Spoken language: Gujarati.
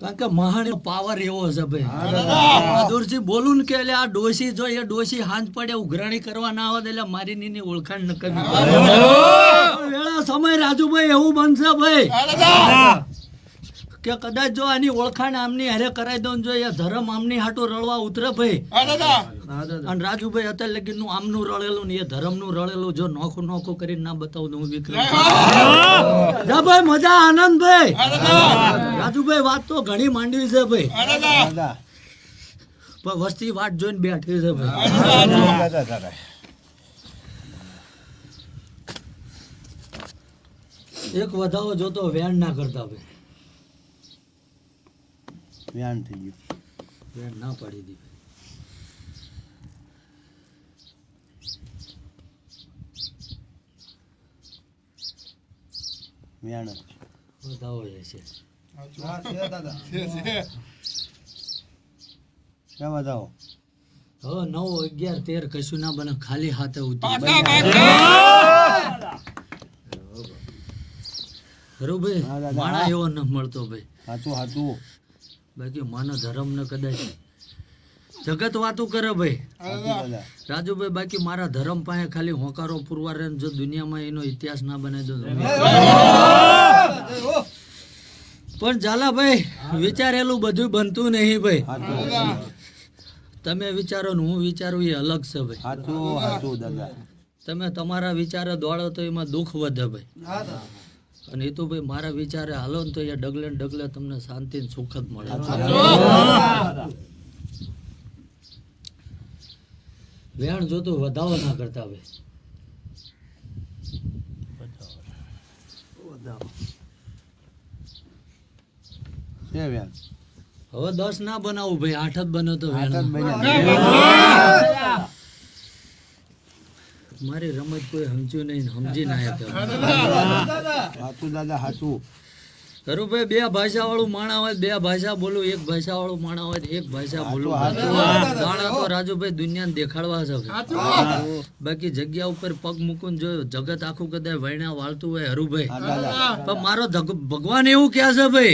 કારણ કે મહાણી પાવર એવો છે ભાઈ. બહાદુરજી બોલું ને કે એટલે આ ડોસી જો એ ડોસી હાંજ પડે ઉઘરાણી કરવા ના આવે એટલે મારી નીની ઓળખાણ ન કરવી વેળા સમય રાજુભાઈ એવું બનશે ભાઈ. કે કદાચ જો આની ઓળખાણ આમની હારે કરાઈ દઉં જો એ ધર્મ આમની હાટું રળવા ઉતરે ભાઈ. અને રાજુભાઈ અત્યારે લગી નું આમનું રળેલું ને એ ધર્મનું રળેલું જો નોખું નોખું કરીને ના બતાવું હું વિક્રમ જા ભાઈ મજા આનંદ ભાઈ. રાજુભાઈ વાત તો ઘણી માંડવી છે ભાઈ. પણ વસ્તી વાટ જોઈને બેઠી છે ભાઈ. એક વધાવો જોતો વેણ ના કરતા ભાઈ. વ્યાન થઈ ગયું. વેણ ના પાડી દી વ્યાન વધાવો છે. ક્યાં બતાવો હવે નવ અગિયાર તેર કશું ના બને ખાલી હાથે ઉતરી ભાઈ માણા એવો ન મળતો ભાઈ. સાચું સાચું બાકી માનો ધર્મ ને કદાચ જગત વાતું કરે ભાઈ રાજુભાઈ બાકી મારા ધર્મ પાસે ખાલી હોકારો પુરવાર રહે જો દુનિયામાં એનો ઇતિહાસ ના બને તો પણ ઝાલા ભાઈ વિચારેલું બધું બનતું નહીં ભાઈ તમે વિચારો ને હું વિચારું એ અલગ છે ભાઈ તમે તમારા વિચારે દોડો તો એમાં દુઃખ વધે ભાઈ અને એ તો ભાઈ મારા વિચારે હાલો ને તો અહીંયા ડગલે ડગલે તમને શાંતિ ને સુખ જ મળે. વેણ જોતું વધાવો ના કરતા હવે હવે દસ ના બનાવું ભાઈ આઠ જ બને તો વેણ બન્યા. મારી રમત કોઈ સમજ્યું નહીં સમજી ના સાચું દાદા સાચું ખરું ભાઈ બે ભાષા વાળું માણા હોય બે ભાષા બોલું એક ભાષા વાળું માણા હોય એક ભાષા બોલું દાણા તો રાજુભાઈ દુનિયાને દેખાડવા છે બાકી જગ્યા ઉપર પગ મૂકું જો જગત આખું કદાચ વૈણા વાળતું હોય હરુભાઈ. પણ મારો ભગવાન એવું કહે છે ભાઈ